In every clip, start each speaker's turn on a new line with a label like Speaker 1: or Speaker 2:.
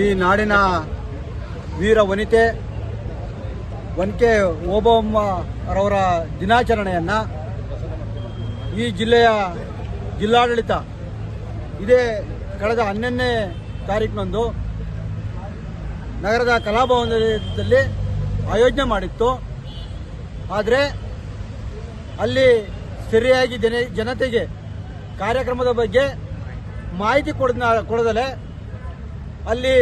Speaker 1: ಈ ನಾಡಿನ ವೀರ ವನಿತೆ ವನ್ಕೆ ಓಬಮ್ಮ ಅವರ ದಿನಾಚರಣೆಯನ್ನು ಈ ಜಿಲ್ಲೆಯ ಜಿಲ್ಲಾಡಳಿತ ಇದೇ ಕಳೆದ ಹನ್ನೊಂದನೇ ತಾರೀಕಿನಂದು ನಗರದ ಕಲಾಭವನದಲ್ಲಿ ಆಯೋಜನೆ ಮಾಡಿತ್ತು. ಆದರೆ ಅಲ್ಲಿ ಸರಿಯಾಗಿ ಜನ, ಜನತೆಗೆ ಕಾರ್ಯಕ್ರಮದ ಬಗ್ಗೆ ಮಾಹಿತಿ ಕೊಡದ ಕೊಡದಲೆ ಅಲ್ಲಿ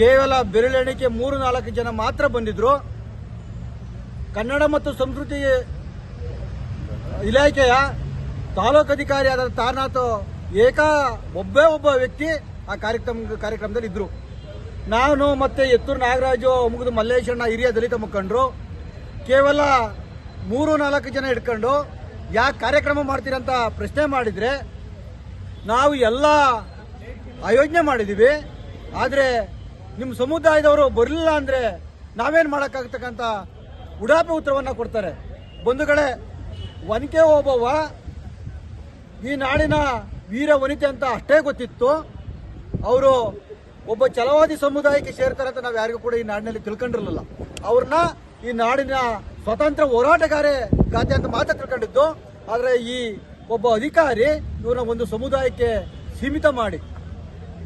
Speaker 1: ಕೇವಲ ಬೆರಳೆಣಿಕೆ ಮೂರು ನಾಲ್ಕು ಜನ ಮಾತ್ರ ಬಂದಿದ್ರು. ಕನ್ನಡ ಮತ್ತು ಸಂಸ್ಕೃತಿ ಇಲಾಖೆಯ ತಾಲೂಕು ಅಧಿಕಾರಿಯಾದ ತಾನಾಥ ಏಕಾ ಒಬ್ಬೇ ಒಬ್ಬ ವ್ಯಕ್ತಿ ಆ ಕಾರ್ಯಕ್ರಮ ಕಾರ್ಯಕ್ರಮದಲ್ಲಿ ಇದ್ರು. ನಾನು ಮತ್ತೆ ಎತ್ತೂರು ನಾಗರಾಜು, ಮುಗಿದು ಮಲ್ಲೇಶಣ್ಣ ಹಿರಿಯ ದಲಿತ ಮುಖಂಡರು, ಕೇವಲ ಮೂರು ನಾಲ್ಕು ಜನ ಹಿಡ್ಕೊಂಡು ಯಾಕೆ ಕಾರ್ಯಕ್ರಮ ಮಾಡ್ತೀರಂತ ಪ್ರಶ್ನೆ ಮಾಡಿದ್ರೆ, ನಾವು ಎಲ್ಲ ಆಯೋಜನೆ ಮಾಡಿದ್ದೀವಿ ಆದರೆ ನಿಮ್ಮ ಸಮುದಾಯದವರು ಬರಲಿಲ್ಲ ಅಂದರೆ ನಾವೇನು ಮಾಡೋಕ್ಕಾಗ್ತಕ್ಕಂಥ ಉಡಾಪೆ ಉತ್ತರವನ್ನು ಕೊಡ್ತಾರೆ. ಬಂಧುಗಳೇ ಒನಕೆ ಓಬವ್ವ ಈ ನಾಡಿನ ವೀರ ವನಿತೆ ಅಂತ ಅಷ್ಟೇ ಗೊತ್ತಿತ್ತು. ಅವರು ಒಬ್ಬ ಚಲವಾದಿ ಸಮುದಾಯಕ್ಕೆ ಸೇರ್ತಾರೆ ಅಂತ ನಾವು ಯಾರಿಗೂ ಕೂಡ ಈ ನಾಡಿನಲ್ಲಿ ತಿಳ್ಕೊಂಡಿರಲಿಲ್ಲ. ಅವ್ರನ್ನ ಈ ನಾಡಿನ ಸ್ವತಂತ್ರ ಹೋರಾಟಗಾರೆ ಗಾದೆ ಅಂತ ಮಾತ್ರ ತಿಳ್ಕೊಂಡಿದ್ದು. ಆದರೆ ಈ ಒಬ್ಬ ಅಧಿಕಾರಿ ಇವ್ರನ್ನ ಒಂದು ಸಮುದಾಯಕ್ಕೆ ಸೀಮಿತ ಮಾಡಿ.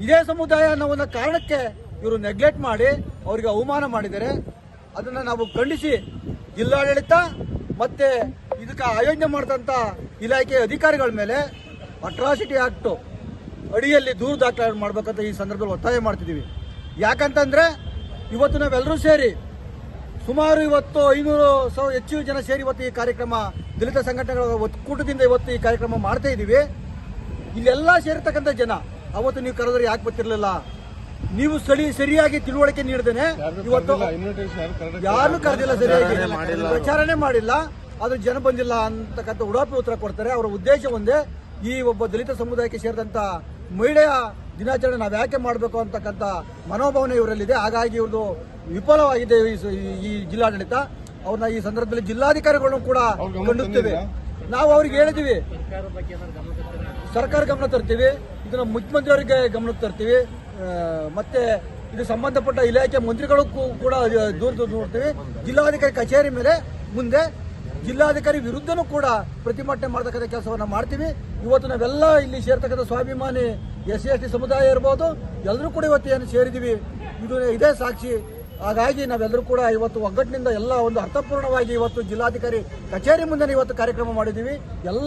Speaker 1: ಇದೇ ಸಮುದಾಯ ಅನ್ನೋ ಒಂದು ಕಾರಣಕ್ಕೆ ಇವರು ನೆಗ್ಲೆಕ್ಟ್ ಮಾಡಿ ಅವರಿಗೆ ಅವಮಾನ ಮಾಡಿದ್ದಾರೆ. ಅದನ್ನ ನಾವು ಖಂಡಿಸಿ ಜಿಲ್ಲಾಡಳಿತ ಮತ್ತೆ ಇದಕ್ಕೆ ಆಯೋಜನೆ ಮಾಡಿದಂತ ಇಲಾಖೆ ಅಧಿಕಾರಿಗಳ ಮೇಲೆ ಅಟ್ರಾಸಿಟಿ ಆಕ್ಟ್ ಅಡಿಯಲ್ಲಿ ದೂರು ದಾಖಲೆ ಮಾಡಬೇಕಂತ ಈ ಸಂದರ್ಭದಲ್ಲಿ ಒತ್ತಾಯ ಮಾಡ್ತಿದ್ದೀವಿ. ಯಾಕಂತಂದ್ರೆ ಇವತ್ತು ನಾವೆಲ್ಲರೂ ಸೇರಿ ಸುಮಾರು ಇವತ್ತು ಐನೂರು ಸಾವಿರ ಹೆಚ್ಚು ಜನ ಸೇರಿ ಇವತ್ತು ಈ ಕಾರ್ಯಕ್ರಮ ದಲಿತ ಸಂಘಟನೆಗಳ ಒಕ್ಕೂಟದಿಂದ ಇವತ್ತು ಈ ಕಾರ್ಯಕ್ರಮ ಮಾಡ್ತಾ ಇದ್ದೀವಿ. ಇಲ್ಲೆಲ್ಲ ಸೇರಿರ್ತಕ್ಕಂಥ ಜನ ಅವತ್ತು ನೀವು ಕರೆದ್ರೆ ಯಾಕೆ ಗೊತ್ತಿರಲಿಲ್ಲ ನೀವು ಸರಿ ಸರಿಯಾಗಿ ತಿಳುವಳಿಕೆ ನೀಡಿದೇನೆ. ಇವತ್ತು ಯಾರು ಕರೆದಿಲ್ಲ. ಸರಿಯಾಗಿ. ವಿಚಾರಣೆ ಮಾಡಿಲ್ಲ. ಆದ್ರೆ ಜನ ಬಂದಿಲ್ಲ ಅಂತಕ್ಕಂಥ ಉಡಾಪಿ ಉತ್ತರ ಕೊಡ್ತಾರೆ. ಅವರ ಉದ್ದೇಶ ಒಂದೇ ಈ ಒಬ್ಬ ದಲಿತ ಸಮುದಾಯಕ್ಕೆ ಸೇರಿದಂತ ಮಹಿಳೆಯ ದಿನಾಚರಣೆ ನಾವು ಯಾಕೆ ಮಾಡಬೇಕು ಅಂತಕ್ಕಂಥ ಮನೋಭಾವನೆ ಇವರಲ್ಲಿದೆ. ಹಾಗಾಗಿ ಇವ್ರದ್ದು ವಿಫಲವಾಗಿದೆ ಈ ಸ- ಈ- ಈ ಜಿಲ್ಲಾಡಳಿತ. ಅವ್ರನ್ನ ಈ ಸಂದರ್ಭದಲ್ಲಿ ಜಿಲ್ಲಾಧಿಕಾರಿಗಳನ್ನು ಕೂಡ ಕಂಡುತ್ತೇವೆ ನಾವು ಅವ್ರಿಗೆ ಹೇಳಿದೀವಿ ಸರ್ಕಾರ ಗಮನ ತರ್ತೀವಿ, ಇದನ್ನ ಮುಖ್ಯಮಂತ್ರಿಯವರಿಗೆ ಗಮನಕ್ಕೆ ತರ್ತೀವಿ ಮತ್ತೆ ಇದು ಸಂಬಂಧಪಟ್ಟ ಇಲಾಖೆ ಮಂತ್ರಿಗಳು ಕೂಡ ದೂರ ದೂರ ನೋಡ್ತೀವಿ. ಜಿಲ್ಲಾಧಿಕಾರಿ ಕಚೇರಿ ಮೇಲೆ ಮುಂದೆ ಜಿಲ್ಲಾಧಿಕಾರಿ ವಿರುದ್ಧನೂ ಕೂಡ ಪ್ರತಿಭಟನೆ ಮಾಡತಕ್ಕಂಥ ಕೆಲಸವನ್ನ ಮಾಡ್ತೀವಿ. ಇವತ್ತು ನಾವೆಲ್ಲ ಇಲ್ಲಿ ಸೇರ್ತಕ್ಕಂಥ ಸ್ವಾಭಿಮಾನಿ ಎಸ್ ಸಿ ಎಸ್ ಟಿ ಸಮುದಾಯ ಇರ್ಬೋದು ಎಲ್ಲರೂ ಕೂಡ ಇವತ್ತು ಏನು ಸೇರಿದೀವಿ, ಇದು ಇದೇ ಸಾಕ್ಷಿ. ಹಾಗಾಗಿ ನಾವೆಲ್ಲರೂ ಕೂಡ ಇವತ್ತು ಒಗ್ಗಟ್ಟಿನಿಂದ ಎಲ್ಲ ಒಂದು ಅರ್ಥಪೂರ್ಣವಾಗಿ ಇವತ್ತು ಜಿಲ್ಲಾಧಿಕಾರಿ ಕಚೇರಿ ಮುಂದೆ ಇವತ್ತು ಕಾರ್ಯಕ್ರಮ ಮಾಡಿದ್ದೀವಿ. ಎಲ್ಲ